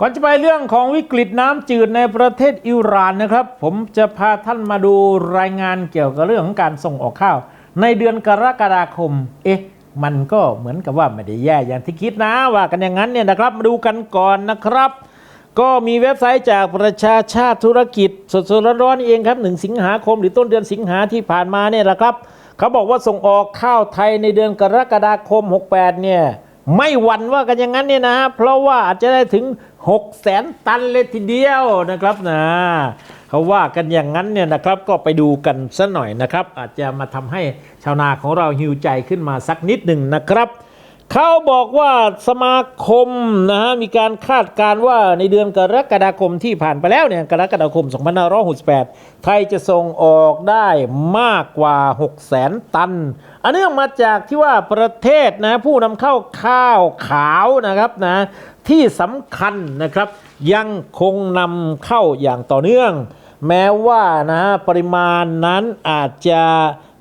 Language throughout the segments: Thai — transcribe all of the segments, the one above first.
ก่อนจะไปเรื่องของวิกฤตน้ำจืดในประเทศอิหร่านนะครับ ผมจะพาท่านมาดูรายงานเกี่ยวกับเรื่องของการส่งออกข้าว ในเดือนกรกฎาคม เอ๊ะ มันก็เหมือนกับว่าไม่ได้แย่อย่างที่คิดนะว่ากันอย่างนั้นเนี่ยนะครับมาดูกันก่อนนะครับ ก็มีเว็บไซต์จากประชาชาติธุรกิจสดๆร้อนๆเองครับหนึ่งสิงหาคมหรือต้นเดือนสิงหาที่ผ่านมาเนี่ยแหละครับ เขาบอกว่าส่งออกข้าวไทยในเดือนกรกฎาคม 68 เนี่ย ไม่หวั่นว่ากันอย่างนั้นเนี่ยนะเพราะว่าอาจจะได้ถึง6แสนตันเลยทีเดียวนะครับนะเขาว่ากันอย่างนั้นเนี่ยนะครับก็ไปดูกันสัหน่อยนะครับ อาจจะมาทำให้ชาวนาของเราหิวใจขึ้นมาสักนิดหนึ่งนะครับ เขาบอกว่าสมาคมนะฮะมีการคาดการว่าในเดือนกรกฎาคมที่ผ่านไปแล้วเนี่ยกรกฎาคม 2568 ไทยจะส่งออกได้มากกว่า 6 0แสนตัน อันเนื่องมาจากที่ว่าประเทศนะผู้นำเข้าข้าวขาวนะครับนะที่สำคัญนะครับยังคงนำเข้าอย่างต่อเนื่อง แม้ว่านะปริมาณนั้นอาจจะ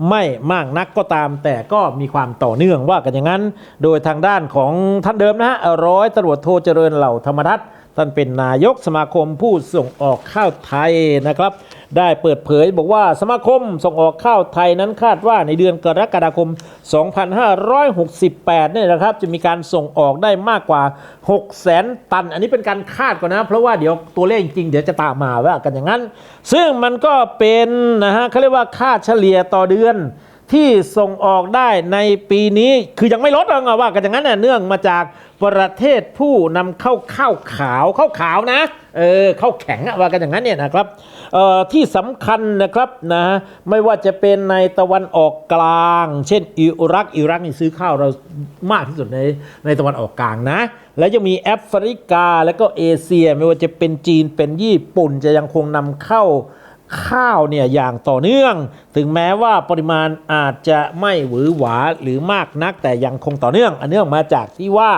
ไม่มากนักก็ตาม แต่ก็มีความต่อเนื่องว่ากันอย่างนั้น โดยทางด้านของท่านเดิมนะฮะร้อยตำรวจโทเจริญเหล่าธรรมรัตน์ ท่านเป็นนายกสมาคมผู้ส่งออกข้าวไทยนะครับ ได้เปิดเผยบอกว่าสมาคมส่งออกข้าวไทยนั้นคาดว่าในเดือนกรกฎาคม 2568 เนี่ยนะครับ จะมีการส่งออกได้มากกว่า6แสนตัน อันนี้เป็นการคาดก่อนนะ เพราะว่าเดี๋ยวตัวเลขจริง เดี๋ยวจะตามมาว่ากันอย่างนั้น ซึ่งมันก็เป็นนะฮะเขาเรียกว่าค่าเฉลี่ยต่อเดือน ที่ส่งออกได้ในปีนี้คือยังไม่ลดหรอกอะว่ากันอย่างนั้นน่ะเนื่องมาจากประเทศผู้นำเข้าข้าวขาวข้าวขาวนะเออข้าวแข็งอะว่ากันอย่างนั้นเนี่ยนะครับเอ่อที่สำคัญนะครับนะไม่ว่าจะเป็นในตะวันออกกลาง เช่นอิรักอิรักนี่ซื้อข้าวเรามากที่สุดในในตะวันออกกลางนะ แล้วยังมีแอฟริกาแล้วก็เอเชีย ไม่ว่าจะเป็นจีนเป็นญี่ปุ่นจะยังคงนำเข้า ข้าวเนี่ยอย่างต่อเนื่อง ถึงแม้ว่าปริมาณอาจจะไม่หวือหวาหรือมากนักแต่ยังคงต่อเนื่อง อันเนื่องมาจากที่ว่า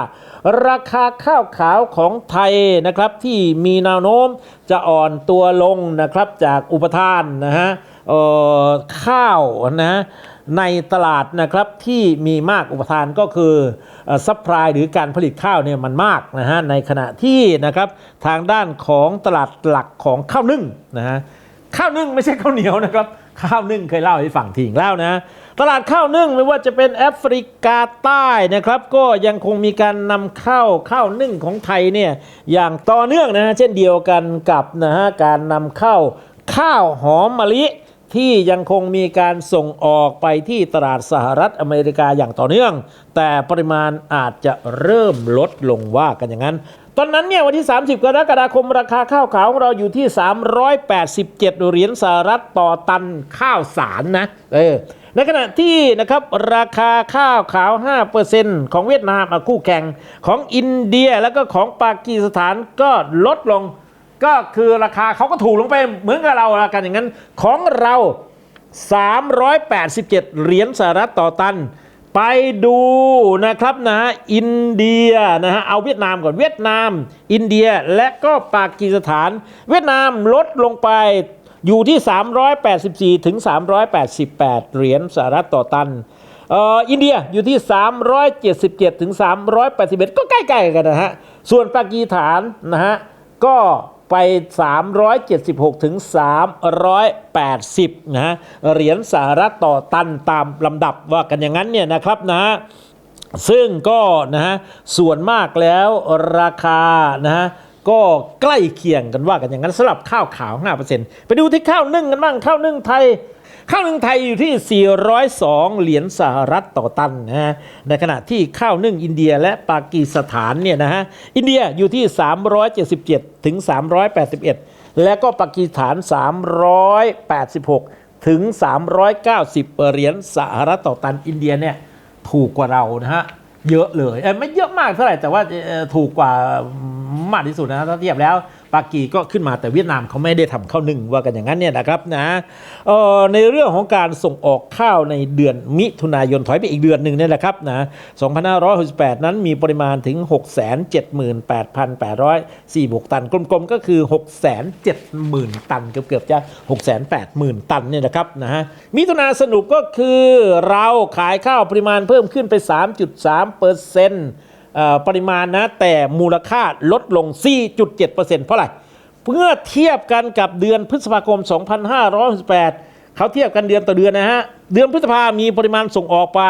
ราคาข้าวขาวของไทยนะครับที่มีแนวโน้มจะอ่อนตัวลงนะครับจากอุปทานนะฮะข้าวนะในตลาดนะครับที่มีมากอุปทานก็คือซัพพลายหรือการผลิตข้าวเนี่ยมันมากนะฮะในขณะที่นะครับทางด้านของตลาดหลักของข้าวนึ่งนะฮะ ข้าวนึ่งไม่ใช่ข้าวเหนียวนะครับข้าวนึ่งเคยเล่าให้ฟังทิ้งแล้วนะ ตลาดข้าวนึ่งไม่ว่าจะเป็นแอฟริกาใต้นะครับ ก็ยังคงมีการนำเข้าข้าวนึ่งของไทยเนี่ยอย่างต่อเนื่องนะฮะเช่นเดียวกันกับนะฮะการนำเข้าข้าวหอมมะลิ ที่ยังคงมีการส่งออกไปที่ตลาดสหรัฐอเมริกาอย่างต่อเนื่อง แต่ปริมาณอาจจะเริ่มลดลงว่ากันอย่างนั้น ตอนนั้นเนี่ยวันที่ 30 กรกฎาคมราคาข้าวขาวของเราอยู่ที่ 387 เหรียญสหรัฐต่อตันข้าวสารนะเออในขณะที่นะครับราคาข้าวขาว 5%ของเวียดนามคู่แข่งของอินเดียแล้วก็ของปากีสถานก็ลดลง ก็คือราคาเขาก็ถูกลงไปเหมือนกับเราละกันอย่างนั้นของเรา 387 เหรียญสหรัฐต่อตัน ไปดูนะครับนะอินเดียนะฮะเอาเวียดนามก่อนเวียดนาม อินเดียและก็ปากีสถาน เวียดนามลดลงไปอยู่ที่ 384 ถึง 388 เหรียญสหรัฐต่อตันเอ่ออินเดียอยู่ที่ 377 ถึง 381 ก็ใกล้ ๆ กันนะฮะ ส่วนปากีสถานนะฮะ ก็ ไป 376 ถึง 380 นะฮะเหรียญสหรัฐต่อตันตามลำดับว่ากันอย่างนั้นเนี่ยนะครับนะฮะซึ่งก็นะฮะส่วนมากแล้วราคานะฮะก็ใกล้เคียงกันว่ากันอย่างนั้นสำหรับข้าวขาว 5%ไปดูที่ข้าวนึ่งกันบ้างข้าวนึ่งไทย ข้าวนึ่งไทยอยู่ที่ 402 เหรียญสหรัฐต่อตันนะฮะในขณะที่ข้าวนึ่งอินเดียและปากีสถานเนี่ยนะฮะอินเดียอยู่ที่ 377 ถึง 381 และก็ปากีสถาน 386 ถึง 390 เหรียญสหรัฐต่อตันอินเดียเนี่ยถูกกว่าเรานะฮะเยอะเลยเอ้ไม่เยอะมากเท่าไหร่แต่ว่าถูกกว่ามากที่สุดนะถ้าเทียบแล้ว ปากีก็ขึ้นมาแต่เวียดนามเขาไม่ได้ทำข้าวนึ่งว่ากันอย่างนั้นเนี่ยนะครับนะในเรื่องของการส่งออกข้าวในเดือนมิถุนายนถอยไปอีกเดือนหนึ่งเนี่ยแหละครับนะ2568 นั้นมีปริมาณถึง 678,804บวกตัน กลมๆก็คือ 670,000 ตัน เกือบๆจะ 680,000 ตันเนี่ยนะครับนะฮะมิถุนาสรุปก็คือเราขายข้าวปริมาณเพิ่มขึ้นไป 3.3เปอร์เซ็นต์ ปริมาณนะแต่มูลค่าลดลง 4.7%เพราะอะไรเมื่อเทียบกันกับเดือนพฤษภาคม 2568เขาเทียบกันเดือนต่อเดือนนะฮะ เดือนพฤษภามีปริมาณส่งออกไป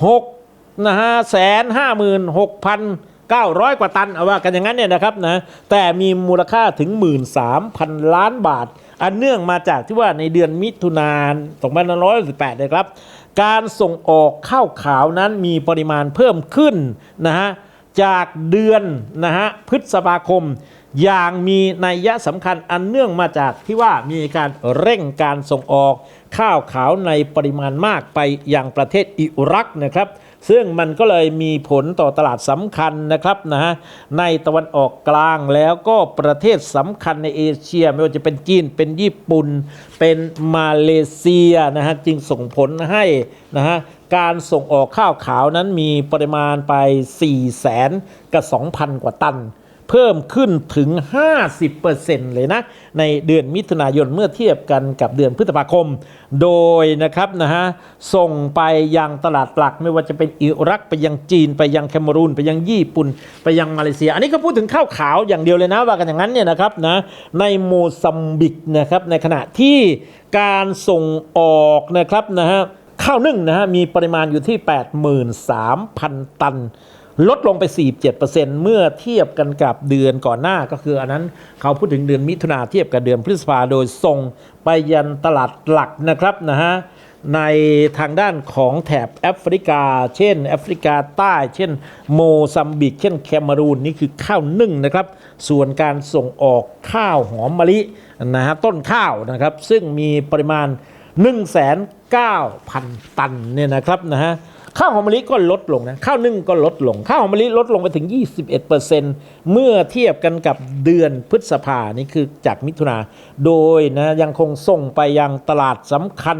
6นะฮะแสนห้าหมื่นหกพันเก้าร้อยกว่าตันเอาว่ากันอย่างนั้นเนี่ยนะครับนะแต่มีมูลค่าถึง 13,000 ล้านบาท อันเนื่องมาจากที่ว่าในเดือนมิถุนายน2518นะครับ การส่งออกข้าวขาวนั้นมีปริมาณเพิ่มขึ้นนะฮะจากเดือนนะฮะพฤษภาคมอย่างมีนัยยะสำคัญอันเนื่องมาจากที่ว่ามีการเร่งการส่งออก ข้าวขาวในปริมาณมากไปยังประเทศอิรักนะครับ ซึ่งมันก็เลยมีผลต่อตลาดสำคัญนะครับนะฮะในตะวันออกกลางแล้วก็ประเทศสำคัญในเอเชีย ไม่ว่าจะเป็นจีนเป็นญี่ปุ่น เป็นมาเลเซียนะฮะจึงส่งผลให้นะฮะการส่งออกข้าวขาวนั้นมีปริมาณไป4แสนกับ2,000 กว่าตัน เพิ่มขึ้นถึง 50%เลยนะ ในเดือนมิถุนายนเมื่อเทียบกันกับเดือนพฤษภาคม โดยนะครับนะฮะส่งไปยังตลาดหลักไม่ว่าจะเป็นอิรักไปยังจีน ไปยังแคเมรูน ไปยังญี่ปุ่น ไปยังมาเลเซีย อันนี้ก็พูดถึงข้าวขาวอย่างเดียวเลยนะว่ากันอย่างนั้นเนี่ยนะครับนะในโมซัมบิกนะครับในขณะที่การส่งออกนะครับนะฮะข้าวนึ่งนะฮะมีปริมาณอยู่ที่ 83,000 ตัน ลดลงไป 47%เมื่อเทียบกันกับเดือนก่อนหน้าก็คืออันนั้นเขาพูดถึงเดือนมิถุนาเทียบกับเดือนพฤษภาโดยส่งไปยันตลาดหลักนะครับนะฮะในทางด้านของแถบแอฟริกา เช่น แอฟริกาใต้ เช่น โมซัมบิก เช่นแคเมรูนนี่คือข้าวนึ่งนะครับ ส่วนการส่งออกข้าวหอมมะลินะฮะต้นข้าวนะครับ ซึ่งมีปริมาณ 190,000ตันเนี่ยนะครับนะฮะ ข้าวหอมมะลิก็ลดลงนะข้าวนึ่งก็ลดลง ข้าวหอมมะลิลดลงไปถึง 21%เมื่อเทียบกันกับเดือนพฤษภานี่คือจากมิถุนาโดยนะยังคงส่งไปยังตลาดสำคัญ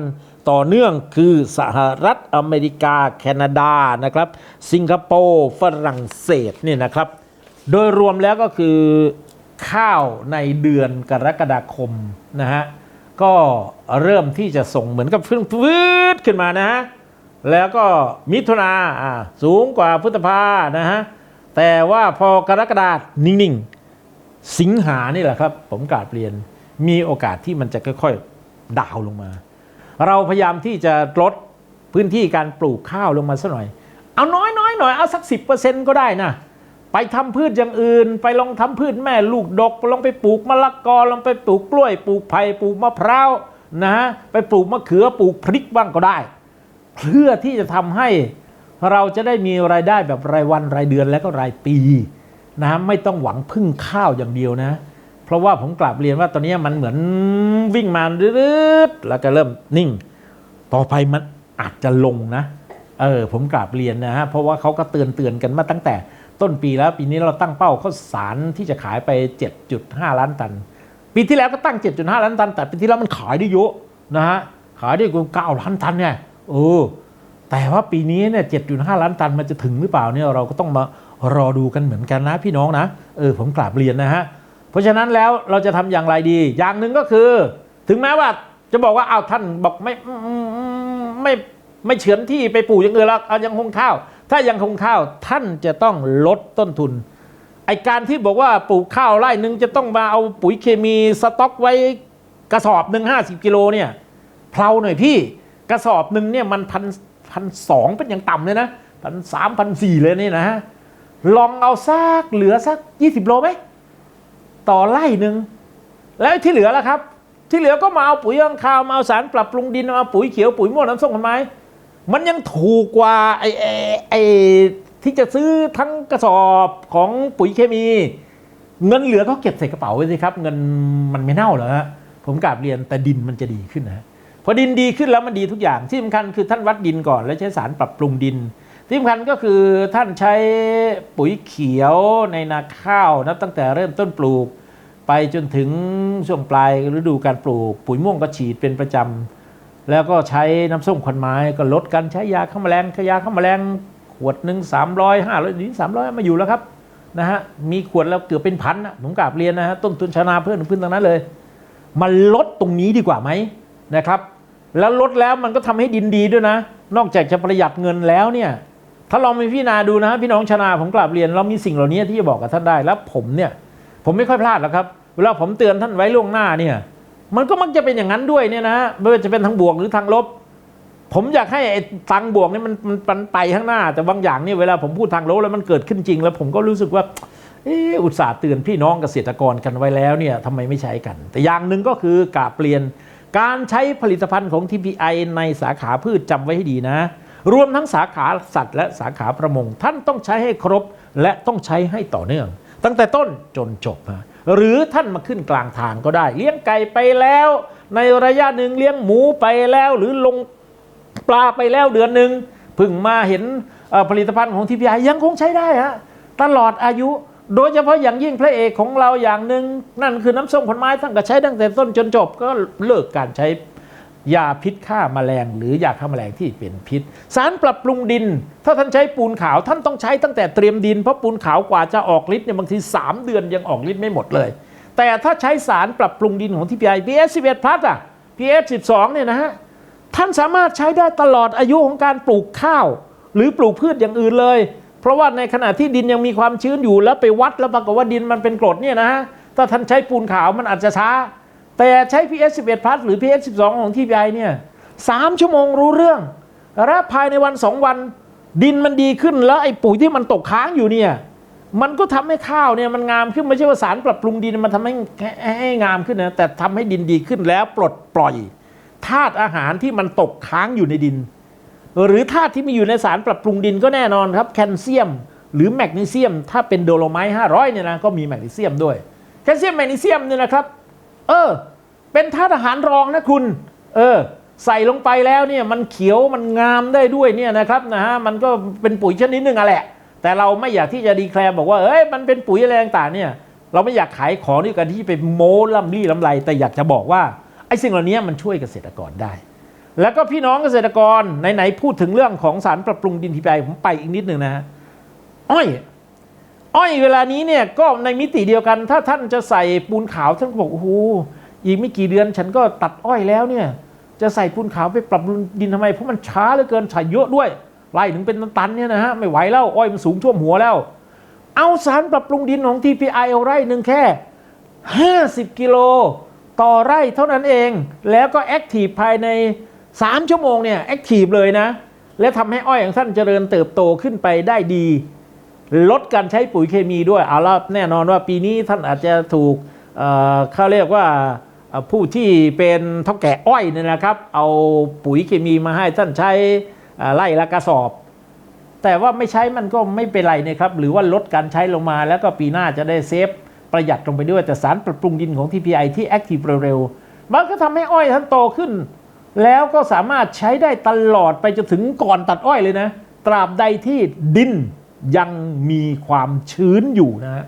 ต่อเนื่องคือสหรัฐอเมริกา แคนาดานะครับ สิงคโปร์ฝรั่งเศสเนี่ยนะครับ โดยรวมแล้วก็คือข้าวในเดือนกรกฎาคมนะฮะก็เริ่มที่จะส่งเหมือนกับฟื้นฟืดขึ้นมานะฮะ แล้วก็มิถุนาสูงกว่าพฤษภานะฮะแต่ว่าพอกรกฎานิ่งๆ สิงหานี่แหละครับ ผมกราบเรียนมีโอกาสที่มันจะค่อยๆ ดาวลงมา เราพยายามที่จะลดพื้นที่การปลูกข้าวลงมาสักหน่อย เอาน้อยๆหน่อยเอาสัก 10%ก็ได้นะ ไปทำพืชอย่างอื่น ไปลองทำพืชแม่ลูกดก ลองไปปลูกมะละกอลองไปปลูกกล้วย ปลูกไผ่ปลูกมะพร้าวนะฮะไปปลูกมะเขือปลูกพริกบ้างก็ได้ เพื่อที่จะทำให้เราจะได้มีรายได้แบบรายวันรายเดือนและก็รายปีนะไม่ต้องหวังพึ่งข้าวอย่างเดียวนะ เพราะว่าผมกลับเรียนว่าตอนนี้มันเหมือนวิ่งมารืดๆแล้วก็เริ่มนิ่ง ต่อไปมันอาจจะลงนะ เออผมกราบเรียนนะฮะเพราะว่าเขาก็เตือนเตือนกันมาตั้งแต่ต้นปีแล้วปีนี้เราตั้งเป้าข้าวสารที่จะขายไป 7.5 ล้านตัน ปีที่แล้วก็ตั้ง 7.5 ล้านตัน แต่ปีที่แล้วมันขายได้เยอะนะฮะขายได้กว่า9ล้านตันเนี่ย เออแต่ว่าปีนี้เนี่ย7.5ล้านตันมันจะถึงหรือเปล่าเนี่ยเราก็ต้องมารอดูกันเหมือนกันนะพี่น้องนะเออผมกราบเรียนนะฮะเพราะฉะนั้นแล้วเราจะทำอย่างไรดี อย่างหนึ่งก็คือ ถึงแม้ว่าจะบอกว่าเอาวท่านบอกไม่ไม่ไม่เฉือนที่ไปปลูกอย่างอื่นแล้วเอายังคงข้าว ถ้ายังคงข้าวท่านจะต้องลดต้นทุนไอการที่บอกว่าปลูกข้าวไร่หนึ่งจะต้องมาเอาปุ๋ยเคมีสต็อกไว้กระสอบหนึ่งห้าสิบกิโลเนี่ยเพลาหน่อยพี่ กระสอบหนึ่งเนี่ยมันพันพันสองเป็นอย่างต่ำเลยนะพันสามพันสี่เลยนี่นะฮะลองเอาซากเหลือสักยี่สิบโลไหมต่อไร่หนึ่งแล้วที่เหลือล่ะครับ ที่เหลือก็มาเอาปุ๋ยยังคาวมาเอาสารปรับปรุงดินเอาปุ๋ยเขียวปุ๋ยม่วงน้ำส้มผลไม้มันยังถูกกว่าไอ้ไอ้ไอที่จะซื้อทั้งกระสอบของปุ๋ยเคมี เงินเหลือก็เก็บใส่กระเป๋าไว้สิครับ เงินมันไม่เน่าเหรอฮะผมกราบเรียนแต่ดินมันจะดีขึ้นนะ พอดินดีขึ้นแล้วมันดีทุกอย่างที่สำคัญคือท่านวัดดินก่อน แล้วใช้สารปรับปรุงดินที่สำคัญก็คือท่านใช้ปุ๋ยเขียวในนาข้าวนับตั้งแต่เริ่มต้นปลูก ไปจนถึงช่วงปลายฤดูการปลูก ปุ๋ยม่วงก็ฉีดเป็นประจำแล้วก็ใช้น้ำส้มควันไม้ก็ลดการใช้ยาฆ่าแมลงขยาฆ่าแมลงขวดหนึ่งสามร้อยห้าร้อยนี้สามร้อยมาอยู่แล้วครับนะฮะมีขวดแล้วเกือบเป็นพันนะผมกราบเรียนนะฮะต้นทุนชาวนาเพื่อนพื้นตรงนั้นเลย มันลดตรงนี้ดีกว่าไหมนะครับ แล้วลดแล้วมันก็ทำให้ดินดีด้วยนะ นอกจากจะประหยัดเงินแล้วเนี่ย ถ้าลองไปพิจารณาดูนะพี่น้องชนาผมกราบเรียน เรามีสิ่งเหล่านี้ที่จะบอกกับท่านได้แล้วผมเนี่ย ผมไม่ค่อยพลาดหรอกครับ เวลาผมเตือนท่านไว้ล่วงหน้าเนี่ย มันก็มักจะเป็นอย่างนั้นด้วยเนี่ยนะไม่ว่าจะเป็นทางบวกหรือทางลบ ผมอยากให้ไอ้ทางบวกนี่มันมันมันไปข้างหน้า แต่บางอย่างเนี่ยเวลาผมพูดทางลบแล้วมันเกิดขึ้นจริง แล้วผมก็รู้สึกว่าเอออุตส่าห์เตือนพี่น้องเกษตรกรกันไว้แล้วเนี่ยทำไมไม่ใช้กัน แต่อย่างหนึ่งก็คือกาเปลี่ยน การใช้ผลิตภัณฑ์ของ TPI ในสาขาพืชจำไว้ให้ดีนะ รวมทั้งสาขาสัตว์และสาขาประมง ท่านต้องใช้ให้ครบและต้องใช้ให้ต่อเนื่อง ตั้งแต่ต้นจนจบฮะหรือท่านมาขึ้นกลางทางก็ได้ เลี้ยงไก่ไปแล้ว ในระยะหนึ่งเลี้ยงหมูไปแล้ว หรือลงปลาไปแล้วเดือนหนึ่งพิ่งมาเห็นผลิตภัณฑ์ของ TPI ยังคงใช้ได้ฮะตลอดอายุ โดยเฉพาะอย่างยิ่งพระเอกของเราอย่างหนึ่งนั่นคือน้ำส้มผลไม้ท่านก็ใช้ตั้งแต่ต้นจนจบก็เลิกการใช้ยาพิษฆ่าแมลง หรือยาฆ่าแมลงที่เป็นพิษ สารปรับปรุงดิน ถ้าท่านใช้ปูนขาวท่านต้องใช้ตั้งแต่เตรียมดินเพราะปูนขาวกว่าจะออกฤทธิ์เนี่ยบางที 3 เดือนยังออกฤทธิ์ไม่หมดเลย แต่ถ้าใช้สารปรับปรุงดินของ TPI PS 11 plus อะ PS 12เนี่ยนะฮะท่านสามารถใช้ได้ตลอดอายุของการปลูกข้าว หรือปลูกพืชอย่างอื่นเลย เพราะว่าในขณะที่ดินยังมีความชื้นอยู่แล้วไปวัดแล้วปรากฏว่าดินมันเป็นกรดเนี่ยนะฮะถ้าท่านใช้ปูนขาวมันอาจจะช้า แต่ใช้ PS 11 plus หรือ PS 12 ของ TPI เนี่ยสามชั่วโมงรู้เรื่อง และภายในวันสองวัน ดินมันดีขึ้นแล้วไอ้ปุ๋ยที่มันตกค้างอยู่เนี่ยมันก็ทำให้ข้าวเนี่ยมันงามขึ้นไม่ใช่ว่าสารปรับปรุงดินมันทำให้ให้ให้งามขึ้นนะแต่ทำให้ดินดีขึ้นแล้วปลดปล่อยธาตุอาหารที่มันตกค้างอยู่ในดิน หรือธาตุที่มีอยู่ในสารปรับปรุงดินก็แน่นอนครับแคลเซียม หรือแมกนีเซียม ถ้าเป็นโดโลไมต์500เนี่ยนะก็มีแมกนีเซียมด้วยแคลเซียมแมกนีเซียมเนี่ยนะครับเออเป็นธาตุอาหารรองนะคุณเออใส่ลงไปแล้วเนี่ยมันเขียวมันงามได้ด้วยเนี่ยนะครับนะฮะมันก็เป็นปุ๋ยชนิดหนึ่งอะแหละ แต่เราไม่อยากที่จะดีแคลร์บอกว่าเอ้ยมันเป็นปุ๋ยอะไรต่างเนี่ยเราไม่อยากขายของด้วยกันที่ไปโม้ล่ำลี่ลำไรแต่อยากจะบอกว่าไอ้สิ่งเหล่านี้มันช่วยเกษตรกรได้ แล้วก็พี่น้องเกษตรกรไหนๆพูดถึงเรื่องของสารปรับปรุงดินทีไปผมไปอีกนิดหนึ่งนะฮะอ้อยอ้อยเวลานี้เนี่ยก็ในมิติเดียวกัน ถ้าท่านจะใส่ปูนขาวท่านก็บอกโอ้โหอีกไม่กี่เดือนฉันก็ตัดอ้อยแล้วเนี่ยจะใส่ปูนขาวไปปรับปรุงดินทำไมเพราะมันช้าเหลือเกินใส่เยอะด้วยไล่ถึงเป็นตันๆเนี่ยนะฮะไม่ไหวแล้วอ้อยมันสูงท่วมหัวแล้ว เอาสารปรับปรุงดินของ TPI เอาไร่หนึ่งแค่ 50 กิโล ต่อไร่เท่านั้นเอง แล้วก็แอคทีฟภายใน 3ชั่วโมงเนี่ยแอคทีฟเลยนะ และทำให้อ้อยของท่านเจริญเติบโตขึ้นไปได้ดี ลดการใช้ปุ๋ยเคมีด้วยเอาละแน่นอนว่าปีนี้ท่านอาจจะถูกเขาเรียกว่าผู้ที่เป็นท่าแก่อ้อยเนี่ยนะครับ เอาปุ๋ยเคมีมาให้ท่านใช้ไล่ละกระสอบ แต่ว่าไม่ใช้มันก็ไม่เป็นไรนะครับ หรือว่าลดการใช้ลงมาแล้วก็ปีหน้าจะได้เซฟประหยัดลงไปด้วยแต่สารปรับปรุงดินของ TPI ที่แอคทีฟเร็วๆมันก็ทำให้อ้อยท่านโตขึ้น แล้วก็สามารถใช้ได้ตลอดไปจนถึงก่อนตัดอ้อยเลยนะ ตราบใดที่ดินยังมีความชื้นอยู่นะฮะ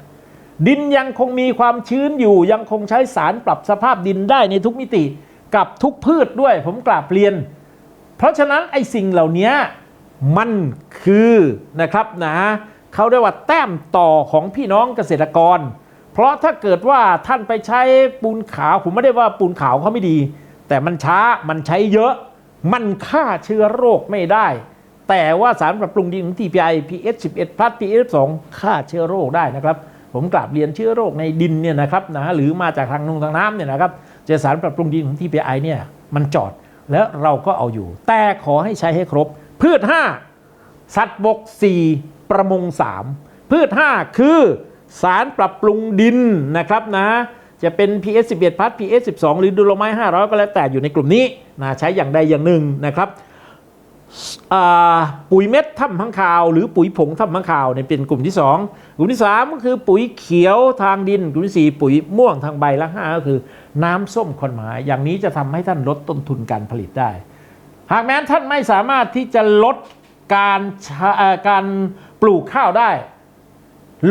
ดินยังคงมีความชื้นอยู่ ยังคงใช้สารปรับสภาพดินได้ในทุกมิติกับทุกพืชด้วย ผมกราบเรียน เพราะฉะนั้นไอ้สิ่งเหล่านี้มันคือนะครับนะเขาเรียกว่าแต้มต่อของพี่น้องเกษตรกร เพราะถ้าเกิดว่าท่านไปใช้ปูนขาว ผมไม่ได้ว่าปูนขาวเขาไม่ดี แต่มันช้ามันใช้เยอะ มันฆ่าเชื้อโรคไม่ได้ แต่ว่าสารปรับปรุงดินของ TPI PS 11 plus PS 2ฆ่าเชื้อโรคได้นะครับ ผมกราบเรียนเชื้อโรคในดินเนี่ยนะครับนะหรือมาจากทางนงทางน้ำเนี่ยนะครับเจอสารปรับปรุงดินของ TPI เนี่ยมันจอดแล้วเราก็เอาอยู่ แต่ขอให้ใช้ให้ครบ พืช 5 สัตว์บก 4 ประมง 3 พืช 5 คือสารปรับปรุงดินนะครับนะ จะเป็น PS 11 plus PS 12 หรือดูโลไมต์500 ก็แล้วแต่อยู่ในกลุ่มนี้นะใช้อย่างใดอย่างหนึ่งนะครับปุ๋ยเม็ดถ้ำข้างคาว หรือปุ๋ยผงถ้ำข้างคาวเนี่ยเป็นกลุ่มที่ 2 กลุ่มที่ 3 ก็คือปุ๋ยเขียวทางดิน กลุ่มที่ 4 ปุ๋ยม่วงทางใบและ5ก็คือน้ำส้มคนหมายอย่างนี้จะทำให้ท่านลดต้นทุนการผลิตได้ หากแม้นท่านไม่สามารถที่จะลดการการปลูกข้าวได้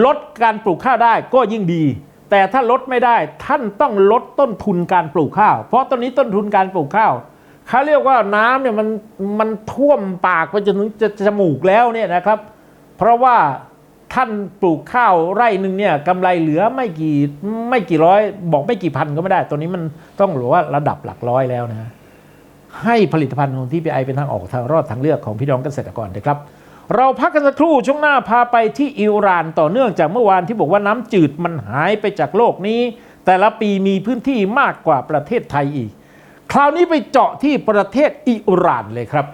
ลดการปลูกข้าวได้ก็ยิ่งดี แต่ถ้าลดไม่ได้ท่านต้องลดต้นทุนการปลูกข้าว เพราะตอนนี้ต้นทุนการปลูกข้าวเขาเรียกว่าน้ำเนี่ยมันมันท่วมปากไปจนถึงจะจะจมูกแล้วเนี่ยนะครับ เพราะว่าท่านปลูกข้าวไร่หนึ่งเนี่ยกำไรเหลือไม่กี่ไม่กี่ร้อย บอกไม่กี่พันก็ไม่ได้ ตัวนี้มันต้องหรือว่าระดับหลักร้อยแล้วนะให้ผลิตภัณฑ์ของ TPI เป็นทางออกทางรอดทางเลือกของพี่น้องเกษตรกรนะครับ เราพักกันสักครู่ช่วงหน้าพาไปที่อิหร่านต่อเนื่องจากเมื่อวานที่บอกว่าน้ำจืดมันหายไปจากโลกนี้ แต่ละปีมีพื้นที่มากกว่าประเทศไทยอีก คราวนี้ไปเจาะที่ประเทศอิหร่านเลยครับ